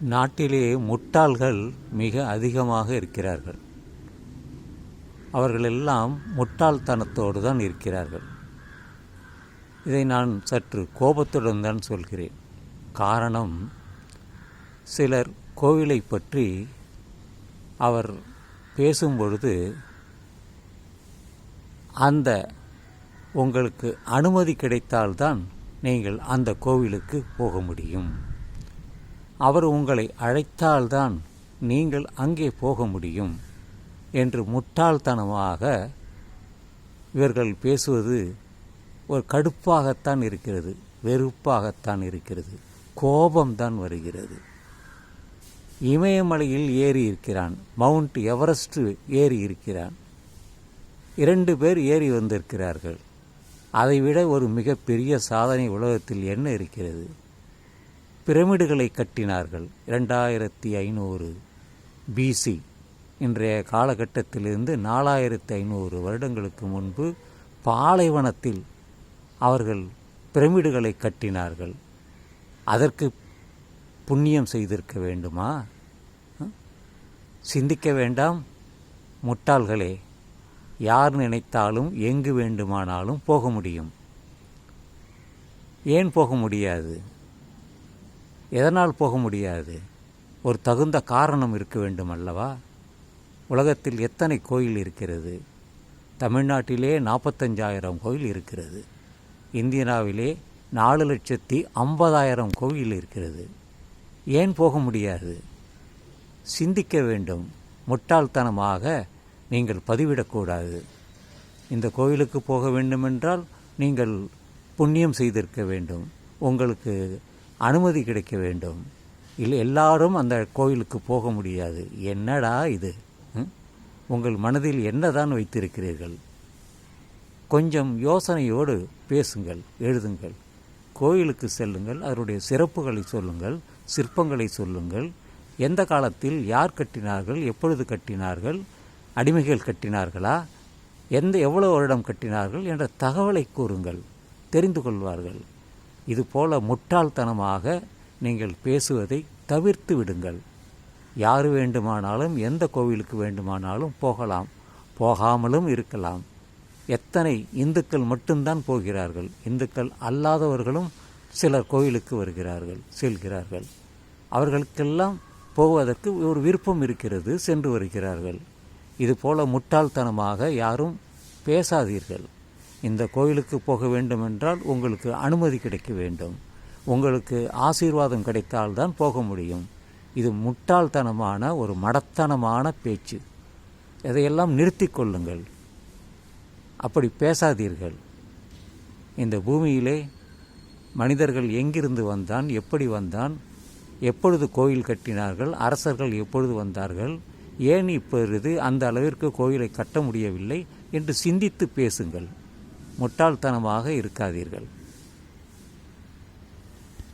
நாட்டிலே முட்டாள்கள் மிக அதிகமாக இருக்கிறார்கள். அவர்களெல்லாம் முட்டாள்தனத்தோடு தான் இருக்கிறார்கள். இதை நான் சற்று கோபத்துடன் தான் சொல்கிறேன். காரணம் சிலர் கோவிலை பற்றி அவர் பேசும்பொழுது அந்த உங்களுக்கு அனுமதி கிடைத்தால்தான் நீங்கள் அந்த கோவிலுக்கு போக முடியும். அவர் உங்களை அழைத்தால்தான் நீங்கள் அங்கே போக முடியும் என்று முட்டாள்தனமாக இவர்கள் பேசுவது ஒரு கடுப்பாகத்தான் இருக்கிறது வெறுப்பாகத்தான் இருக்கிறது கோபம்தான் வருகிறது. இமயமலையில் ஏறி இருக்கிறான் மவுண்ட் எவரெஸ்ட் ஏறி இருக்கிறான். இரண்டு பேர் ஏறி வந்திருக்கிறார்கள். அதைவிட ஒரு மிகப்பெரிய சாதனை உலகத்தில் என்ன இருக்கிறது? பிரமிடுகளை கட்டினார்கள். இரண்டாயிரத்தி ஐநூறு பிசி இன்றைய காலகட்டத்திலிருந்து நாலாயிரத்தி ஐநூறு வருடங்களுக்கு முன்பு பாலைவனத்தில் அவர்கள் பிரமிடுகளை கட்டினார்கள். அதற்கு புண்ணியம் செய்திருக்க வேண்டுமா? சிந்திக்க வேண்டாம். முட்டாள்களே யார் நினைத்தாலும் எங்கு வேண்டுமானாலும் போக முடியும். ஏன் போக முடியாது? எதனால் போக முடியாது? ஒரு தகுந்த காரணம் இருக்க வேண்டும் அல்லவா உலகத்தில் எத்தனை கோயில் இருக்கிறது? தமிழ்நாட்டிலே நாற்பத்தஞ்சாயிரம் கோயில் இருக்கிறது. இந்தியாவிலே நாலு லட்சத்தி ஐம்பதாயிரம் கோயில் இருக்கிறது. ஏன் போக முடியாது? சிந்திக்க வேண்டும். முட்டாள்தனமாக நீங்கள் பதிவிடக்கூடாது. இந்த கோயிலுக்கு போக வேண்டுமென்றால் நீங்கள் புண்ணியம் செய்திருக்க வேண்டும். உங்களுக்கு அனுமதி கிடைக்க வேண்டும். இல்லை எல்லாரும் அந்த கோயிலுக்கு போக முடியாது. என்னடா இது? ம்? உங்கள் மனதில் என்னதான் வைத்திருக்கிறீர்கள்? கொஞ்சம் யோசனையோடு பேசுங்கள் எழுதுங்கள். கோயிலுக்கு செல்லுங்கள் அதனுடைய சிறப்புகளை சொல்லுங்கள் சிற்பங்களை சொல்லுங்கள். எந்த காலத்தில் யார் கட்டினார்கள் எப்பொழுது கட்டினார்கள் அடிமைகள் கட்டினார்களா எந்த எவ்வளோ வருடம் கட்டினார்கள் என்ற தகவலை கூறுங்கள் தெரிந்து கொள்வார்கள். இதுபோல முட்டாள்தனமாக நீங்கள் பேசுவதை தவிர்த்து விடுங்கள். யார் வேண்டுமானாலும் எந்த கோவிலுக்கு வேண்டுமானாலும் போகலாம். போகாமலும் இருக்கலாம். எத்தனை இந்துக்கள் மட்டும்தான் போகிறார்கள். இந்துக்கள் அல்லாதவர்களும் சிலர் கோயிலுக்கு வருகிறார்கள் செல்கிறார்கள். அவர்களுக்கெல்லாம் போவதற்கு ஒரு விருப்பம் இருக்கிறது சென்று வருகிறார்கள். இதுபோல முட்டாள்தனமாக யாரும் பேசாதீர்கள். இந்த கோயிலுக்கு போக வேண்டுமென்றால் உங்களுக்கு அனுமதி கிடைக்க வேண்டும். உங்களுக்கு ஆசீர்வாதம் கிடைத்தால்தான் போக முடியும். இது முட்டாள்தனமான ஒரு மடத்தனமான பேச்சு. இதையெல்லாம் நிறுத்தி கொள்ளுங்கள். அப்படி பேசாதீர்கள். இந்த பூமியிலே மனிதர்கள் எங்கிருந்து வந்தான் எப்படி வந்தான் எப்பொழுது கோயில் கட்டினார்கள் அரசர்கள் எப்பொழுது வந்தார்கள் ஏன் இப்பொழுது அந்த அளவிற்கு கோயிலை கட்ட முடியவில்லை என்று சிந்தித்து பேசுங்கள். முட்டாள்தனமாக இருக்காதீர்கள்.